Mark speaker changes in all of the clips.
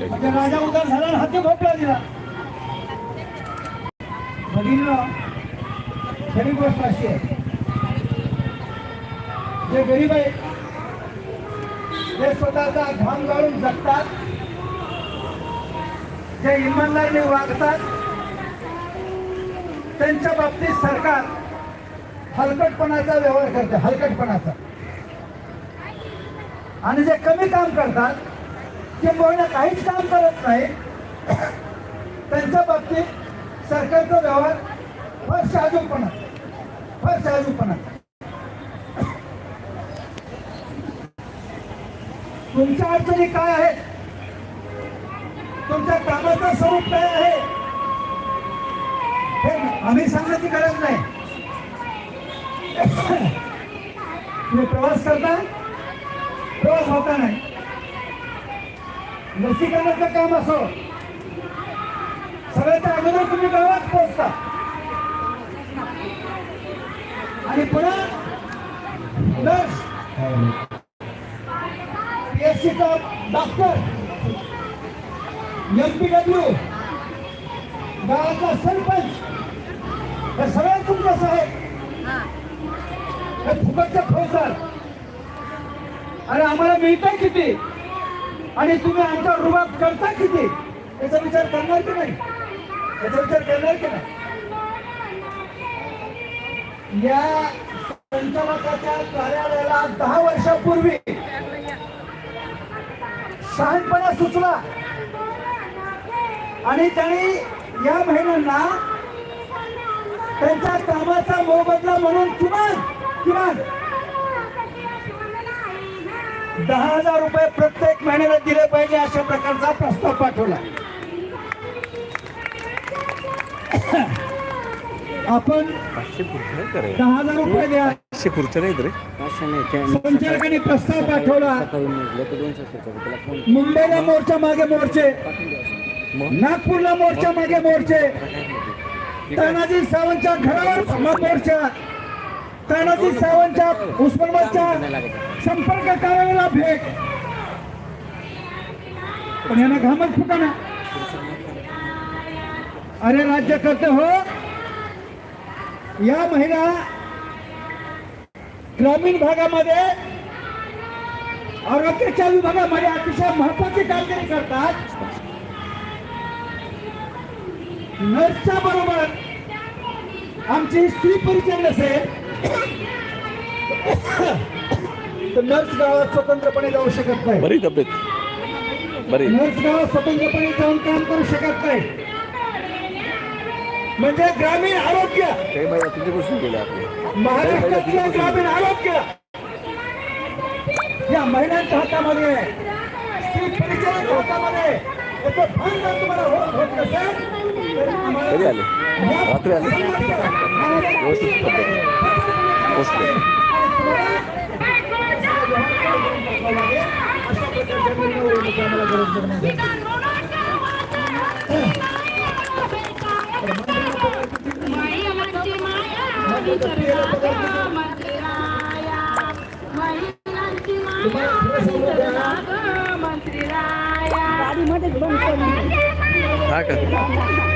Speaker 1: राजा उदार झाला हाती भोपळा दिला. खरी गोष्ट अशी आहे. जे गरीब आहेत जे स्वतःचा घाम गाळून जगतात जे इमानदारीने वागतात त्यांच्या बाबतीत सरकार हलकटपणाचा व्यवहार करते हलकटपणाचा. आणि जे कमी काम करतात किंबहुना काहीच काम करत नाही त्यांच्या बाबतीत सरकारचा व्यवहार फार शाजूकपणा फार शाजूकपणा तुमच्या अडचणी काय आहेत? तुमच्या कामाचं स्वरूप काय आहे? हे आम्ही सांगण्याची गरज नाही. तुम्ही प्रवास करता? प्रवास होता नाही. लसीकरणाचं काम असो सगळ्याच्या अगोदर तुम्ही गावात पोहोचता. आणि पुन्हा नर्स पीएचसीचा डॉक्टर एमपीडब्ल्यू गावाचा सरपंच हे सगळं तुमचं साहेब हे फुकटचे फौजदार. आणि आम्हाला मिळतं किती? आणि तुम्ही आमचा रुबाब करता किती? याचा विचार करणार की नाही? याचा विचार करणार की नाही? या संचालकाच्या कार्यालयाला दहा वर्षापूर्वी शहाणपणा सुचला. आणि त्यांनी या महिलांना त्यांच्या कामाचा मोबदला म्हणून किमान किमान दहा हजार रुपये प्रत्येक महिन्याला दिले पाहिजे अशा प्रकारचा प्रस्ताव पाठवला. आपण दहा हजार रुपये द्या.
Speaker 2: पाचशे नाहीत रे
Speaker 1: संचालकांनी प्रस्ताव पाठवला. मुंबईला मोर्चा मागे मोर्चे. नागपूरला मोर्चा मागे मोर्चे. तानाजी सावंतच्या घरावर मोर्चा. तानाजी सावंतच्या उस्मानाबादच्या संपर्क कार्यालयाला भेट. पण यांना घामच फुटाना अरे राज्य करते हो या महिला ग्रामीण भागामध्ये आरोग्याच्या विभागामध्ये अतिशय महत्वाची कामगिरी करतात. नर्सच्या बरोबर आमची स्त्री परिचय नसेल तर नर्स गावात स्वतंत्रपणे जाऊ शकत नाही.
Speaker 2: बरी तब्येत. बरी.
Speaker 1: नर्स गावात स्वतंत्रपणे जाऊन काम करू शकत नाही. म्हणजे ग्रामीण आरोग्य. महाराष्ट्रातलं ग्रामीण आरोग्य. या महिलांच्या हातामध्ये. स्त्री परिचारकाच्या हातामध्ये. याचं भान जर तुम्हाला होत होत नसेल,
Speaker 2: कधी आले? रात्री आले? व्यवस्थित तब्येत पोचले हा का?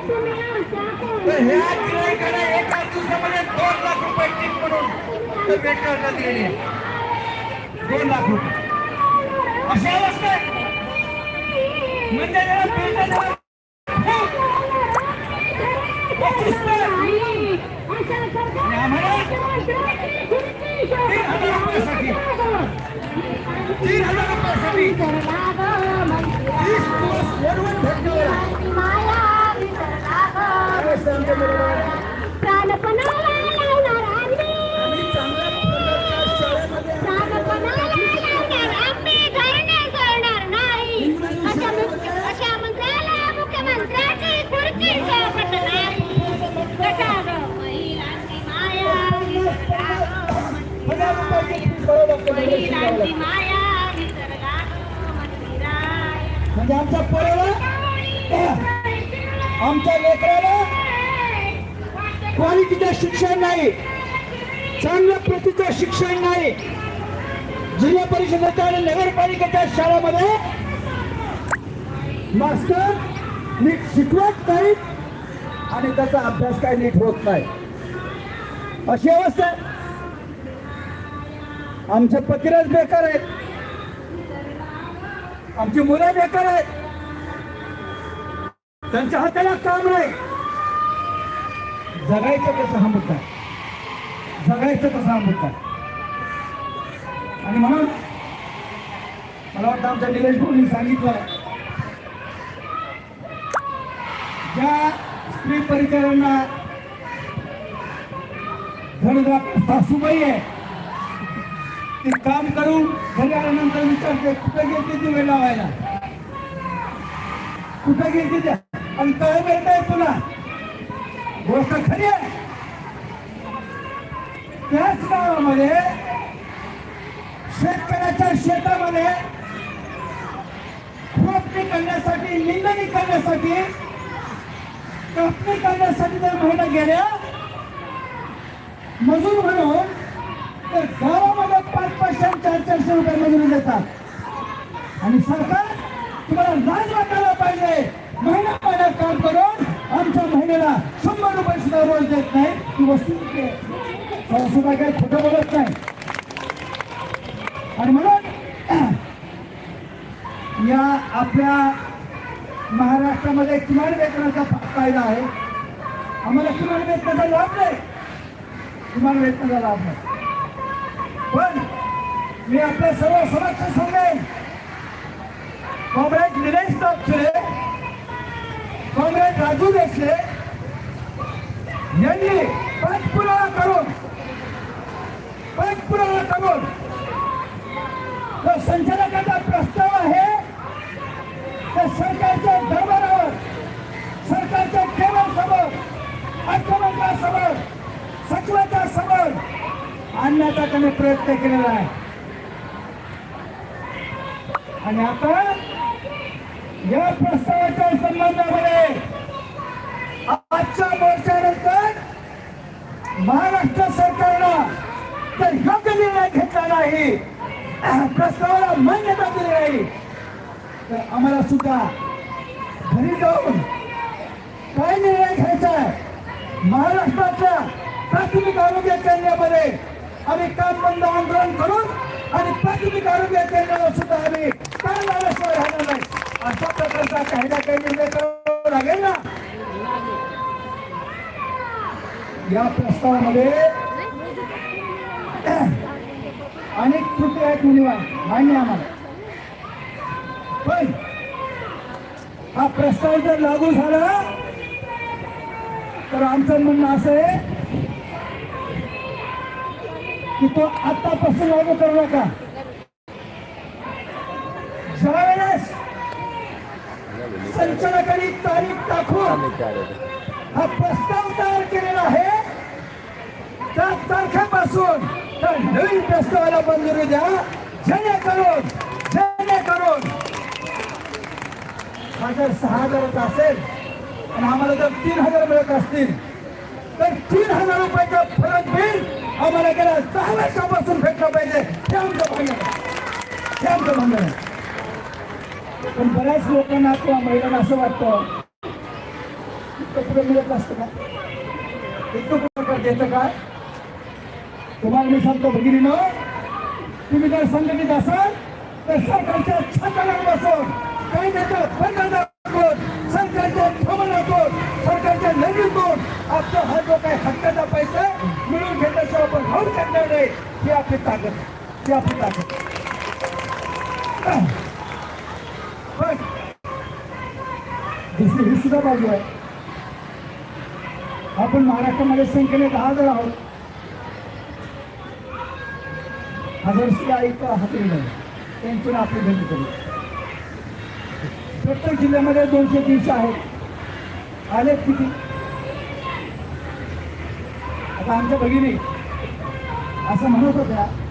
Speaker 1: तर ह्या गिऱ्हाईकाला एका दिवसामध्ये दोन लाख रुपये टीप म्हणून तर भेट करण्यात गेली आहे. दोन लाख रुपये अशी अवस्था आहे म्हणजे याला भेटायला खूप बक्षीस मिळेल. तीन हजार रुपयासाठी म्हणजे आमच्या पोराला आमच्या लेकराला क्वालिटीचं शिक्षण नाही. चांगल्या प्रतीचं शिक्षण नाही. जिल्हा परिषदेच्या आणि नगरपालिकेच्या शाळामध्ये मास्टर नीट शिकवत नाहीत आणि त्याचा अभ्यास काय नीट होत नाही. अशी अवस्था आमचे पतिराज बेकार आहेत. आमची मुलं बेकार आहेत. त्यांच्या हाताला काम नाही. जगायचं कसं हा मुद्दा जगायचं कसं हा मुद्दा आणि म्हणून मला वाटतं आमच्या निलेश भाऊनी सांगितलं ज्या स्त्री परिचारांना धनदात सासूबाई आहे ते काम करून घरी आल्यानंतर विचारते कुठे गेली ती वेळ लावायला? कुठे गेली त्या? आणि काय आहे तुला? गोष्ट खरी आहे. त्याच गावामध्ये शेतकऱ्याच्या शेतामध्ये खोपणी करण्यासाठी निंदणी करण्यासाठी कापणी करण्यासाठी जर महिला गेल्या मजूर म्हणून तर गावामध्ये पाच पाचशे चार चारशे रुपये मजुरी देतात. आणि सरकार तुम्हाला लाज वाटायला पाहिजे. महिना महिना काम करून आमच्या महिलेला शंभर रुपये सुद्धा रोज देत नाही. ती वस्तू सुद्धा काही खोटं बोलत नाही. आणि म्हणून या आपल्या महाराष्ट्रामध्ये किमान वेतनाचा कायदा आहे. आम्हाला किमान वेतनाचा लाभ नाही. किमान वेतनाचा लाभ नाही. पण मी आपल्या सर्व समक्ष सांगेन राजू देशे यांनी पाठपुरावा करून पाठपुरावा करून जो संचालकाचा प्रस्ताव आहे त्या सरकारच्या दरबारावर सरकारच्या टेबलसमोर अर्थमंत्र्यासमोर सचिवाच्या समोर आणण्याचा त्यांनी प्रयत्न केलेला आहे. आणि आता या प्रस्तावाच्या संबंधामध्ये मोर्चानंतर महाराष्ट्र सरकारनं तर योग्य निर्णय घेतला नाही. प्रस्तावाला मान्यता दिली नाही. तर आम्हाला सुद्धा घरी जाऊन काय निर्णय घ्यायचा आहे? महाराष्ट्रातल्या प्राथमिक आरोग्य केंद्रामध्ये आम्ही काम बंद आंदोलन करून आणि प्राथमिक आरोग्य केंद्रावर सुद्धा या प्रस्तावामध्ये अनेक त्रुटी आहेत मुलीवा मान्य आम्हाला. पण हा प्रस्ताव जर लागू झाला तर आमचं म्हणणं असं आहे की तो आतापासून लागू करू नका. ज्यावेळेस संचालकांनी तारीख टाकून हा प्रस्ताव तयार केलेला आहे सात तारखेपासून तर नवीन प्रस्तावाला मंजुरी द्या. जेणेकरून जेणेकरून हा जर सहा हजाराचा असेल आणि आम्हाला जर तीन हजार मिळत असतील तर तीन हजार रुपयाचं फरक बिल आम्हाला गेल्या दहा वर्षापासून भेटलं पाहिजे. हे आमचं म्हणणं हे आमचं म्हणणं आहे. पण बऱ्याच लोकांना किंवा महिलांना असं वाटतं कपडे मिळत असतं का? इतकं प्रकार देतं काय तुम्हाला मी सांगतो भगिनीनं तुम्ही जर संघटित असाल तर सरकारच्या छातावर बसून काही देतात बंद सरकारच्या थोबं दाखवून सरकारच्या नजीकून आपला हा जो काही हक्काचा पैसा मिळून नाही ही आपली ताकद ही आपली ताकद पण दुसरी ही सुद्धा बाजू आहे. आपण महाराष्ट्रामध्ये संख्येने दहा जण आहोत. हजार आयुक्त इथं हातरी नाही. त्यांची आपली भेटी करू. प्रत्येक जिल्ह्यामध्ये दोनशे तीनशे आहेत. आलेत किती? आता आमच्या भगिनी असं म्हणत होत्या